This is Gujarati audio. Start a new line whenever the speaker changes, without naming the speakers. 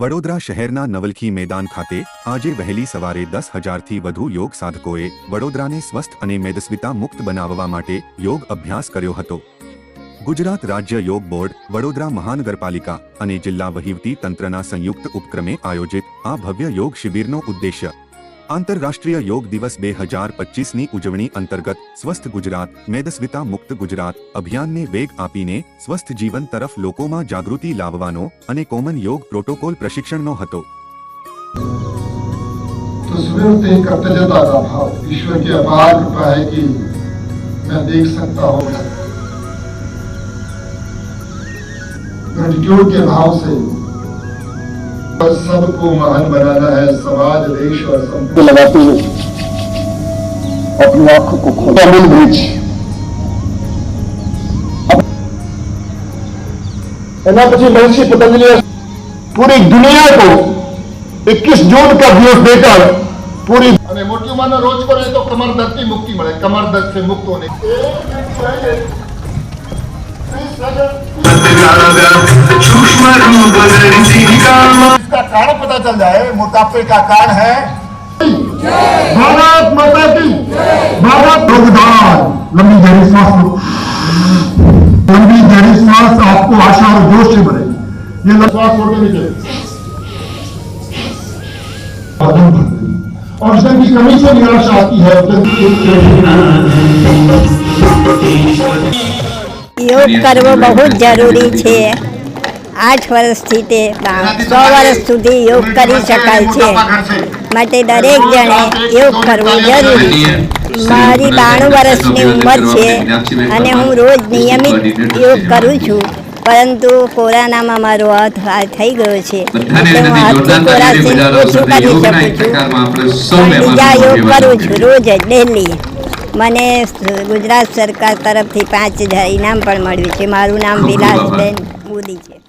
વડોદરા શહેરના નવલખી મેદાન ખાતે આજે વહેલી સવારે દસ હજારથી વધુ યોગ સાધકોએ વડોદરાને સ્વસ્થ અને મેદસ્વીતા મુક્ત બનાવવા માટે યોગ અભ્યાસ કર્યો હતો ગુજરાત રાજ્ય યોગ બોર્ડ વડોદરા મહાનગરપાલિકા અને જિલ્લા વહીવટી તંત્રના સંયુક્ત ઉપક્રમે આયોજિત આ ભવ્ય યોગ શિબિરનો ઉદ્દેશ્ય अंतरराष्ट्रीय योग दिवस 2025 नी ઉજવણી અંતર્ગત સ્વસ્થ ગુજરાત મેદસવિતા મુક્ત ગુજરાત અભિયાન ને વેગ આપીને સ્વસ્થ જીવન તરફ લોકો માં જાગૃતિ લાવવાનો અને કોમન યોગ પ્રોટોકોલ પ્રશિક્ષણ
નો હતો તો સૌ પ્રથમ કર્તજયા દાભાવ વિશ્વ કે આભાર પર આવી કે મેં દેખ સકતા હોગા ગંભીર કે ભાવ સે બસ सबको મહાન બનાલા હે देश का
लगाते हुए अपनी आंखों को खोला मिल ब्रिज एना महर्षि पतंजलि पूरी दुनिया को 21 जून का दिवस देकर पूरी
मोटी उम्र रोज करे तो कमर दर्द की मुक्ति मिले कमर दर्द से मुक्त होने निकल जाए मोटापे का कारण है भारत माता की भारत भगवान लंबी गहरी सांस लंबी गहरी सांस आपको आशा और जोश से भरे ये सांस छोड़ के निकले ऑक्सीजन की कमी से निराशा आती है
योग करवो बहुत जरूरी है આઠ વર્ષથી તે સો વર્ષ સુધી યોગ કરી શકાય છે માટે દરેક જણે યોગ કરવો જરૂરી મારી બાણું વર્ષની ઉંમર છે અને હું રોજ નિયમિત યોગ કરું છું પરંતુ કોરોનામાં મારો હાથ થઈ ગયો છે હું હાથથી કોરાસીન ઓછું કરી શકું છું બીજા યોગ કરું છું રોજ ડેલી મને ગુજરાત સરકાર તરફથી પાંચ હજાર ઇનામ પણ મળ્યું છે મારું નામ વિલાસબેન મોદી છે